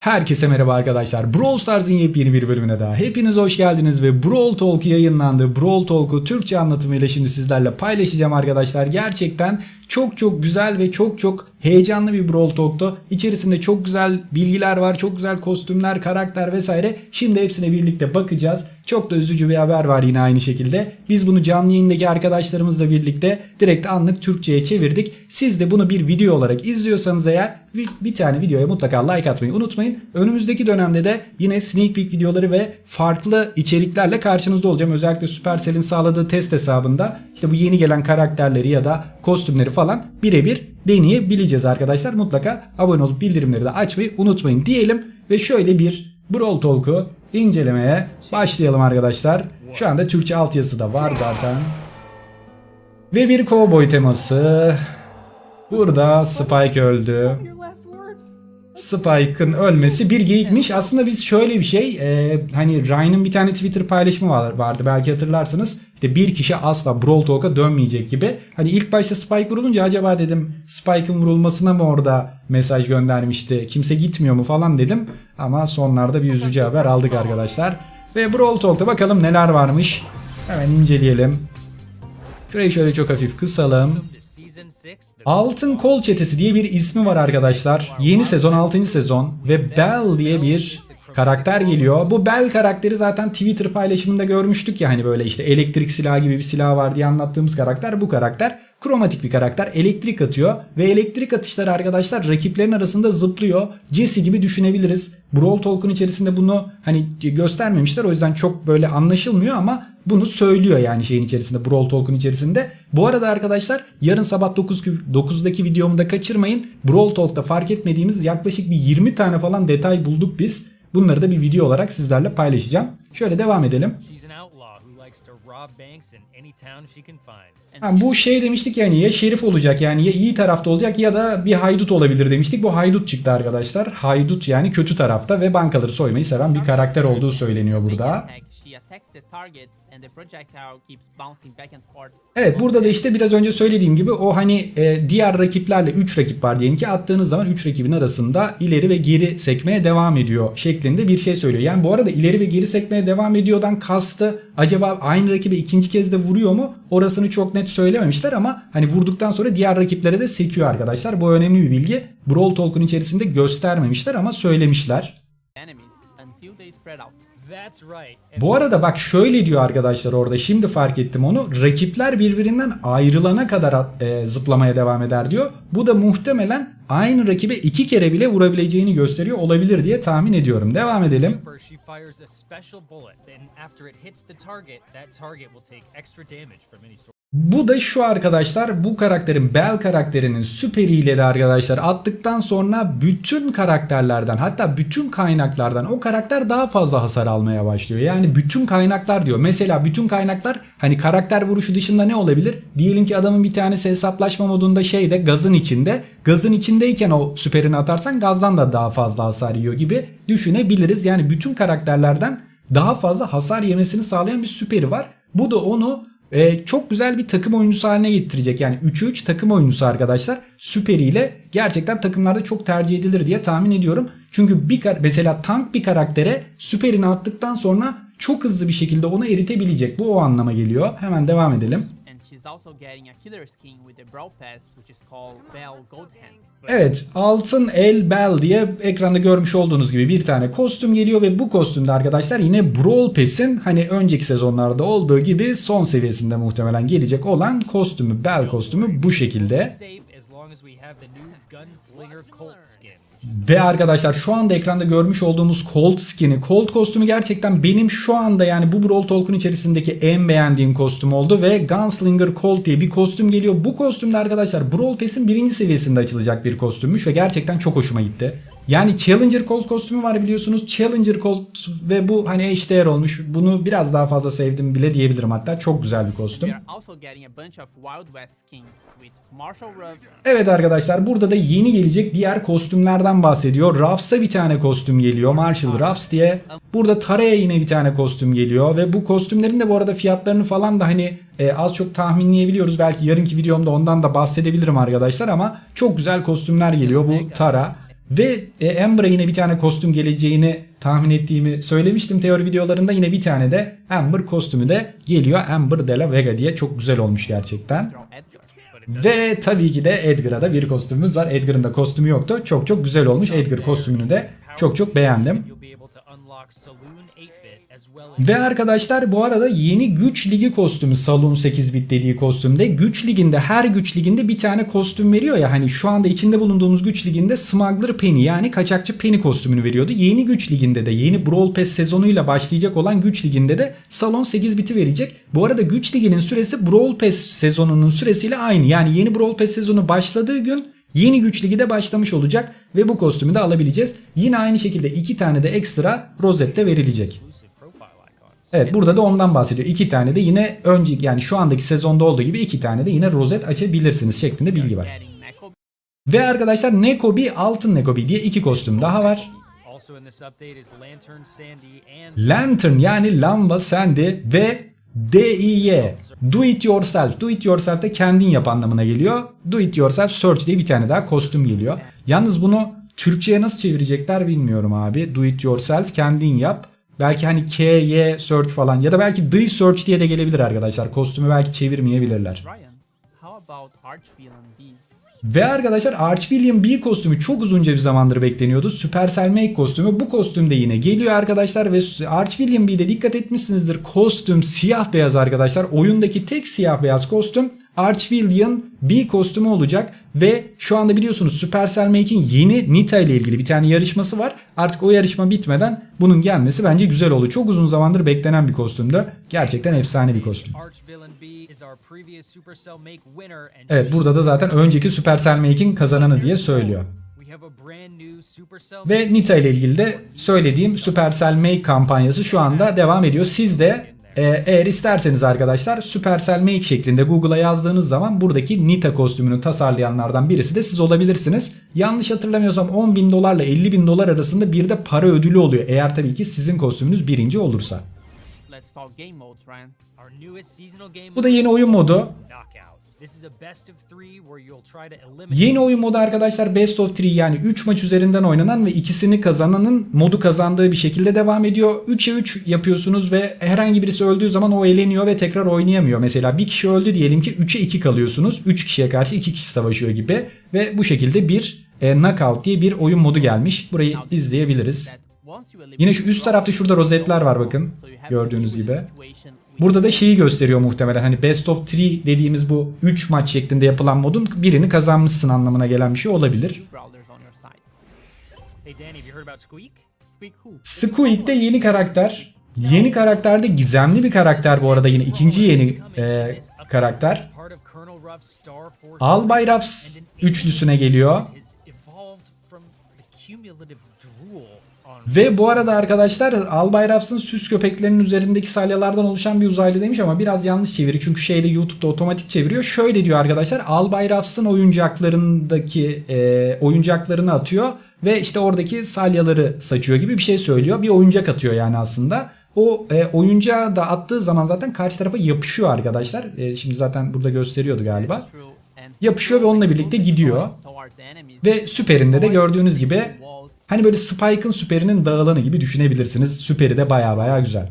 Herkese merhaba arkadaşlar. Brawl Stars'ın yepyeni bir bölümüne daha. Hepiniz hoş geldiniz ve Brawl Talk yayınlandı. Brawl Talk'u Türkçe anlatımıyla şimdi sizlerle paylaşacağım arkadaşlar. Gerçekten çok çok güzel ve çok çok heyecanlı bir Brawl Talk'tu. İçerisinde çok güzel bilgiler var, çok güzel kostümler, karakter vesaire. Şimdi hepsine birlikte bakacağız. Çok da üzücü bir haber var yine aynı şekilde. Biz bunu canlı yayındaki arkadaşlarımızla birlikte direkt anlık Türkçe'ye çevirdik. Siz de bunu bir video olarak izliyorsanız eğer bir, tane videoya mutlaka like atmayı unutmayın. Önümüzdeki dönemde de yine sneak peek videoları ve farklı içeriklerle karşınızda olacağım. Özellikle Supercell'in sağladığı test hesabında işte bu yeni gelen karakterleri ya da kostümleri falan birebir deneyebileceğiz arkadaşlar. Mutlaka abone olup bildirimleri de açmayı unutmayın diyelim ve şöyle bir Brawl Talk'u incelemeye başlayalım arkadaşlar. Şu anda Türkçe altyazısı da var zaten. Ve bir kovboy teması. Burada Spike öldü. Spike'ın ölmesi bir geyikmiş. Aslında biz şöyle bir şey e, hani Ryan'ın bir tane Twitter paylaşımı var, vardı belki hatırlarsınız. İşte bir kişi asla Brawl Talk'a dönmeyecek gibi. Hani ilk başta Spike vurulunca acaba dedim Spike'ın vurulmasına mı orada mesaj göndermişti? Kimse gitmiyor mu falan dedim. Ama sonlarda bir üzücü haber aldık arkadaşlar. Ve Brawl Talk'ta bakalım neler varmış. Hemen inceleyelim. Şurayı şöyle çok hafif kısalım. Altın Kol Çetesi diye bir ismi var arkadaşlar. Yeni sezon 6. sezon ve Bell diye bir karakter geliyor. Bu Bell karakteri zaten Twitter paylaşımında görmüştük ya hani böyle işte elektrik silahı gibi bir silah var diye anlattığımız karakter bu karakter. Kromatik bir karakter elektrik atıyor ve elektrik atışları arkadaşlar rakiplerin arasında zıplıyor. Jesse gibi düşünebiliriz. Brawl Talk'un içerisinde bunu hani göstermemişler o yüzden çok böyle anlaşılmıyor ama bunu söylüyor yani şeyin içerisinde Brawl Talk'un içerisinde. Bu arada arkadaşlar yarın sabah 9, 9'daki videomu da kaçırmayın. Brawl Talk'ta fark etmediğimiz yaklaşık bir 20 tane falan detay bulduk biz. Bunları da bir video olarak sizlerle paylaşacağım. Şöyle devam edelim. She's an outlaw who likes to rob banks in any town she can find. Ha, bu şey demiştik yani ya şerif olacak yani ya iyi tarafta olacak ya da bir haydut olabilir demiştik. Bu haydut çıktı arkadaşlar. Haydut yani kötü tarafta ve bankaları soymayı seven bir karakter olduğu söyleniyor burada. Evet burada da işte biraz önce söylediğim gibi o hani e, diğer rakiplerle 3 rakip var diyelim ki attığınız zaman 3 rakibin arasında ileri ve geri sekmeye devam ediyor şeklinde bir şey söylüyor. Yani bu arada ileri ve geri sekmeye devam ediyordan kastı acaba aynı rakibe ikinci kez de vuruyor mu? Orasını çok net söylememişler ama hani vurduktan sonra diğer rakiplere de sekiyor arkadaşlar. Bu önemli bir bilgi. Brawl Talk'un içerisinde göstermemişler ama söylemişler. Enemies until they spread out. Bu arada bak şöyle diyor arkadaşlar orada şimdi fark ettim onu. Rakipler birbirinden ayrılana kadar e, zıplamaya devam eder diyor. Bu da muhtemelen aynı rakibe iki kere bile vurabileceğini gösteriyor olabilir diye tahmin ediyorum. Devam edelim. Bu da şu arkadaşlar bu karakterin Bell karakterinin süperiyle de arkadaşlar attıktan sonra bütün karakterlerden hatta bütün kaynaklardan o karakter daha fazla hasar almaya başlıyor. Yani bütün kaynaklar diyor. Mesela bütün kaynaklar hani karakter vuruşu dışında ne olabilir? Diyelim ki adamın bir tanesi hesaplaşma modunda şeyde gazın içinde. Gazın içindeyken o süperini atarsan gazdan da daha fazla hasar yiyor gibi düşünebiliriz. Yani bütün karakterlerden daha fazla hasar yemesini sağlayan bir süperi var. Bu da onu ee, çok güzel bir takım oyuncusu haline getirecek. Yani 3'e 3 takım oyuncusu arkadaşlar. Süperiyle gerçekten takımlarda çok tercih edilir diye tahmin ediyorum. Çünkü bir mesela tank bir karaktere süperini attıktan sonra çok hızlı bir şekilde onu eritebilecek. Bu o anlama geliyor. Hemen devam edelim. She's also getting a killer skin with the Brawl Pass, which is called Bell Goldhand. Evet altın el bell diye ekranda görmüş olduğunuz gibi bir tane kostüm geliyor ve bu kostümde arkadaşlar yine Brawl Pass'in hani önceki sezonlarda olduğu gibi son seviyesinde muhtemelen gelecek olan kostümü bell kostümü bu şekilde. Ve arkadaşlar şu anda ekranda görmüş olduğumuz Colt skin'i, Colt kostümü gerçekten benim şu anda yani bu Brawl Talk'un içerisindeki en beğendiğim kostüm oldu ve Gunslinger Colt diye bir kostüm geliyor. Bu kostümde arkadaşlar Brawl Pass'in birinci seviyesinde açılacak bir kostümmüş ve gerçekten çok hoşuma gitti. Yani Challenger Colt kostümü var biliyorsunuz. Challenger Colt ve bu hani eşdeğer olmuş. Bunu biraz daha fazla sevdim bile diyebilirim hatta. Çok güzel bir kostüm. Evet arkadaşlar burada da yeni gelecek diğer kostümlerden bahsediyor. Ruffs'a bir tane kostüm geliyor. Marshall Ruffs diye. Burada Tara'ya yine bir tane kostüm geliyor. Ve bu kostümlerin de bu arada fiyatlarını falan da hani e, az çok tahminleyebiliyoruz. Belki yarınki videomda ondan da bahsedebilirim arkadaşlar ama çok güzel kostümler geliyor bu Tara. Ve e, Amber'a yine bir tane kostüm geleceğini tahmin ettiğimi söylemiştim teori videolarında. Yine bir tane de Amber kostümü de geliyor. Amber de la Vega diye çok güzel olmuş gerçekten. Ve tabii ki de Edgar'a da bir kostümümüz var. Edgar'ın da kostümü yoktu. Çok çok güzel olmuş. Edgar kostümünü de çok çok beğendim. You'll be able to unlock Saloon 8-bit as well as Ve arkadaşlar bu arada yeni güç ligi kostümü Saloon 8 bit dediği kostümde güç liginde her güç liginde bir tane kostüm veriyor ya hani şu anda içinde bulunduğumuz güç liginde Smuggler Penny yani kaçakçı Penny kostümünü veriyordu. Yeni güç liginde de yeni Brawl Pass sezonuyla başlayacak olan güç liginde de Salon 8 biti verecek. Bu arada güç liginin süresi Brawl Pass sezonunun süresiyle aynı. Yani yeni Brawl Pass sezonu başladığı gün Yeni güç ligi de başlamış olacak ve bu kostümü de alabileceğiz. Yine aynı şekilde iki tane de ekstra rozette verilecek. Evet burada da ondan bahsediyor. İki tane de yine önceki yani şu andaki sezonda olduğu gibi iki tane de yine rozet açabilirsiniz şeklinde bilgi var. Ve arkadaşlar Nekobi altın Nekobi diye iki kostüm daha var. Lantern Sandy yani lamba sendi ve DIY Do it yourself. Do it yourself de kendin yap anlamına geliyor. Do it yourself search diye bir tane daha kostüm geliyor. Yalnız bunu Türkçe'ye nasıl çevirecekler bilmiyorum abi. Do it yourself kendin yap. Belki hani K, Y search falan ya da belki The search diye de gelebilir arkadaşlar. Kostümü belki çevirmeyebilirler. Ve arkadaşlar Arch William B kostümü çok uzunca bir zamandır bekleniyordu. Supercell Make kostümü bu kostümde yine geliyor arkadaşlar ve Arch William B'de dikkat etmişsinizdir. Kostüm siyah beyaz arkadaşlar. Oyundaki tek siyah beyaz kostüm Arch William B kostümü olacak ve şu anda biliyorsunuz Supercell Make'in yeni Nita ile ilgili bir tane yarışması var. Artık o yarışma bitmeden bunun gelmesi bence güzel oldu. Çok uzun zamandır beklenen bir kostümdü. Gerçekten efsane bir kostüm. Archvillain Evet burada da zaten önceki Supercell Make'in kazananı diye söylüyor. Ve Nita ile ilgili de söylediğim Supercell Make kampanyası şu anda devam ediyor. Siz de eğer isterseniz arkadaşlar Supercell Make şeklinde Google'a yazdığınız zaman buradaki Nita kostümünü tasarlayanlardan birisi de siz olabilirsiniz. Yanlış hatırlamıyorsam 10 bin dolarla 50 bin dolar arasında bir de para ödülü oluyor. Eğer tabii ki sizin kostümünüz birinci olursa. Bu da yeni oyun modu. Yeni oyun modu arkadaşlar Best of 3 yani 3 maç üzerinden oynanan ve ikisini kazananın modu kazandığı bir şekilde devam ediyor. 3'e 3 yapıyorsunuz ve herhangi birisi öldüğü zaman o eleniyor ve tekrar oynayamıyor. Mesela bir kişi öldü diyelim ki 3'e 2 kalıyorsunuz. 3 kişiye karşı 2 kişi savaşıyor gibi ve bu şekilde bir e, knockout diye bir oyun modu gelmiş. Burayı izleyebiliriz. Yine şu üst tarafta şurada rozetler var bakın. Gördüğünüz gibi. Burada da şeyi gösteriyor muhtemelen. Hani best of 3 dediğimiz bu 3 maç şeklinde yapılan modun birini kazanmışsın anlamına gelen bir şey olabilir. Squeak? De yeni karakter. Yeni karakterde gizemli bir karakter bu arada yine ikinci yeni e, karakter. Albay Ruffs üçlüsüne geliyor. Ve bu arada arkadaşlar Albay Ruffs'ın süs köpeklerinin üzerindeki salyalardan oluşan bir uzaylı demiş ama biraz yanlış çeviri. Çünkü şeyde YouTube'da otomatik çeviriyor. Şöyle diyor arkadaşlar Albay Ruffs'ın oyuncaklarındaki e, oyuncaklarını atıyor ve işte oradaki salyaları saçıyor gibi bir şey söylüyor. Bir oyuncak atıyor yani aslında. O e, oyuncağı da attığı zaman zaten karşı tarafa yapışıyor arkadaşlar. E, şimdi zaten burada gösteriyordu galiba. Yapışıyor ve onunla birlikte gidiyor. Ve süperinde de gördüğünüz gibi hani böyle Spike'ın süperinin dağılanı gibi düşünebilirsiniz. Süperi de baya baya güzel.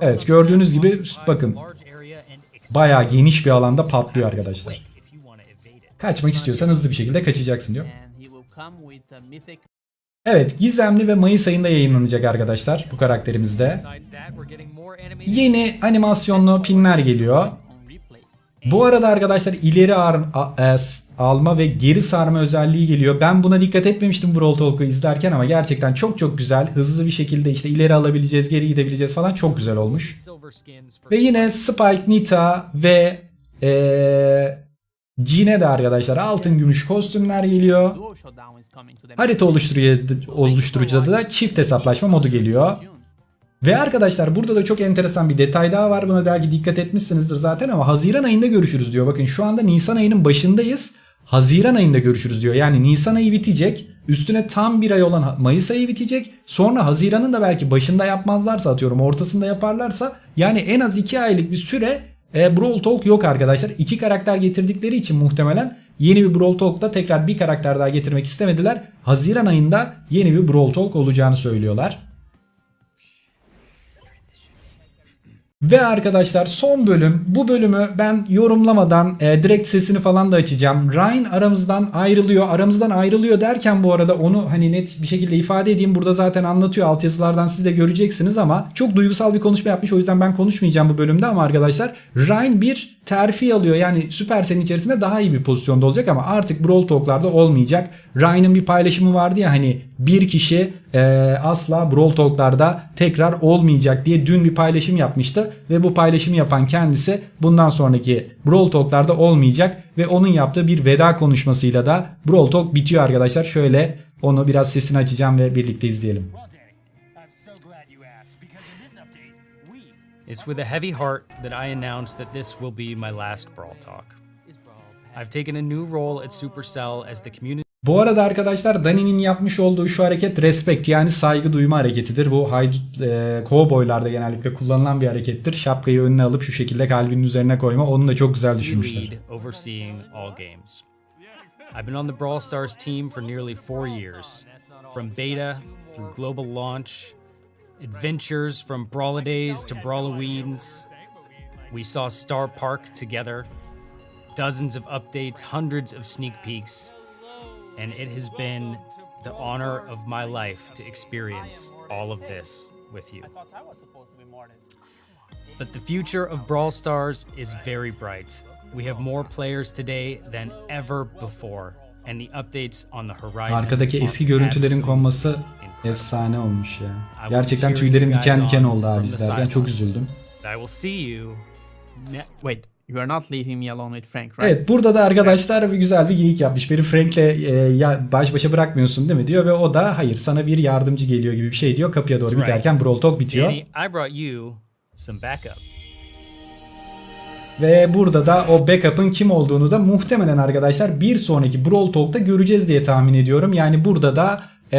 Evet, gördüğünüz gibi bakın. explodes geniş bir alanda patlıyor arkadaşlar. Kaçmak istiyorsan hızlı bir şekilde kaçacaksın diyor. Evet Gizemli ve Mayıs ayında yayınlanacak arkadaşlar bu karakterimizde. Yeni animasyonlu pinler geliyor. Bu arada arkadaşlar ileri ar- a- e, alma ve geri sarma özelliği geliyor. Ben buna dikkat etmemiştim Brawl Talk'u izlerken ama gerçekten çok çok güzel. Hızlı bir şekilde işte ileri alabileceğiz, geri gidebileceğiz falan çok güzel olmuş. Ve yine Spike, Nita ve eee Jean'e de arkadaşlar altın gümüş kostümler geliyor. Harita oluşturucu, oluşturucuda da çift hesaplaşma modu geliyor. Ve arkadaşlar burada da çok enteresan bir detay daha var. Buna belki dikkat etmişsinizdir zaten ama Haziran ayında görüşürüz diyor. Bakın şu anda Nisan ayının başındayız. Haziran ayında görüşürüz diyor. Yani Nisan ayı bitecek. Üstüne tam bir ay olan Mayıs ayı bitecek. Sonra Haziran'ın da belki başında yapmazlarsa atıyorum ortasında yaparlarsa yani en az 2 aylık bir süre e, Brawl Talk yok arkadaşlar. İki karakter getirdikleri için muhtemelen yeni bir Brawl Talk'ta tekrar bir karakter daha getirmek istemediler. Haziran ayında yeni bir Brawl Talk olacağını söylüyorlar. Ve arkadaşlar son bölüm. Bu bölümü ben yorumlamadan e, direkt sesini falan da açacağım. Ryan aramızdan ayrılıyor. Aramızdan ayrılıyor derken bu arada onu hani net bir şekilde ifade edeyim. Burada zaten anlatıyor. Altyazılardan siz de göreceksiniz ama çok duygusal bir konuşma yapmış. O yüzden ben konuşmayacağım bu bölümde ama arkadaşlar Ryan bir terfi alıyor. Yani Supercell'in içerisinde daha iyi bir pozisyonda olacak ama artık Brawl Talk'larda olmayacak. Ryan'ın bir paylaşımı vardı ya hani bir kişi e, asla Brawl Talk'larda tekrar olmayacak diye dün bir paylaşım yapmıştı ve bu paylaşımı yapan kendisi bundan sonraki Brawl Talk'larda olmayacak ve onun yaptığı bir veda konuşmasıyla da Brawl Talk bitiyor arkadaşlar. Şöyle onu biraz sesini açacağım ve birlikte izleyelim. It's with a heavy heart that I announce that this will be my last Brawl Talk. I've taken a new role at Supercell as the community Bu arada arkadaşlar Dani'nin yapmış olduğu şu hareket respect yani saygı duyma hareketidir. Bu e, cowboylarda genellikle kullanılan bir harekettir. Şapkayı önüne alıp şu şekilde kalbinin üzerine koyma. Onu da çok güzel düşünmüşler. I've been on the Brawl Stars team for nearly four years, from beta through global launch, adventures from Brawladays to Brawloweens. We saw Star Park together, dozens of updates, hundreds of sneak peeks, and it has been the honor of my life to experience all of this with you. But the future of Brawl Stars is very bright. We have more players today than ever before, and the updates on the horizon. Arkadaki eski görüntülerin konması efsane olmuş ya. Gerçekten tüylerim diken diken oldu abi izlerken. Çok üzüldüm. I will see you Wait, you are not leaving me alone with Frank, right? Evet burada da arkadaşlar bir güzel bir geyik yapmış. Beni Frank'le e, ya baş başa bırakmıyorsun değil mi diyor ve o da hayır sana bir yardımcı geliyor gibi bir şey diyor. Kapıya doğru That's right. biterken Brawl Talk bitiyor. Danny, I brought you some backup. Ve burada da o backup'ın kim olduğunu da muhtemelen arkadaşlar bir sonraki Brawl Talk'ta göreceğiz diye tahmin ediyorum. Yani burada da e,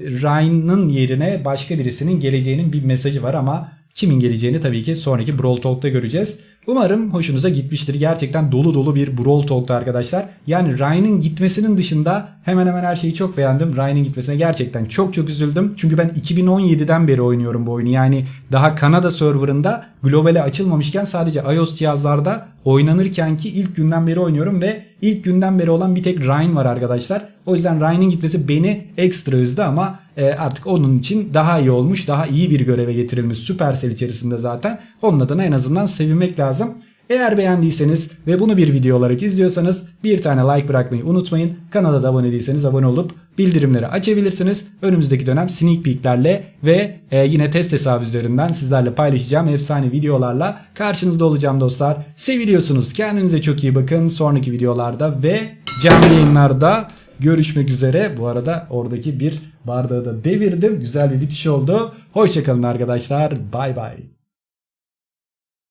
Ryan'ın yerine başka birisinin geleceğinin bir mesajı var ama kimin geleceğini tabii ki sonraki Brawl Talk'ta göreceğiz. Umarım hoşunuza gitmiştir. Gerçekten dolu dolu bir Brawl Talk'ta arkadaşlar. Yani Ryan'ın gitmesinin dışında hemen hemen her şeyi çok beğendim. Ryan'ın gitmesine gerçekten çok çok üzüldüm. Çünkü ben 2017'den beri oynuyorum bu oyunu. Yani daha Kanada serverında globale açılmamışken sadece iOS cihazlarda oynanırken ki ilk günden beri oynuyorum ve ilk günden beri olan bir tek Ryan var arkadaşlar. O yüzden Ryan'ın gitmesi beni ekstra üzdü ama e, artık onun için daha iyi olmuş. Daha iyi bir göreve getirilmiş Supercell içerisinde zaten. Onun adına en azından sevinmek lazım. Eğer beğendiyseniz ve bunu bir video olarak izliyorsanız bir tane like bırakmayı unutmayın. Kanala da abone değilseniz abone olup bildirimleri açabilirsiniz. Önümüzdeki dönem sneak peeklerle ve e, yine test hesabı üzerinden sizlerle paylaşacağım efsane videolarla karşınızda olacağım dostlar. Seviliyorsunuz. Kendinize çok iyi bakın. Sonraki videolarda ve canlı yayınlarda görüşmek üzere. Bu arada oradaki bir bardağı da devirdim. Güzel bir bitiş oldu. Hoşçakalın arkadaşlar. Bay bay.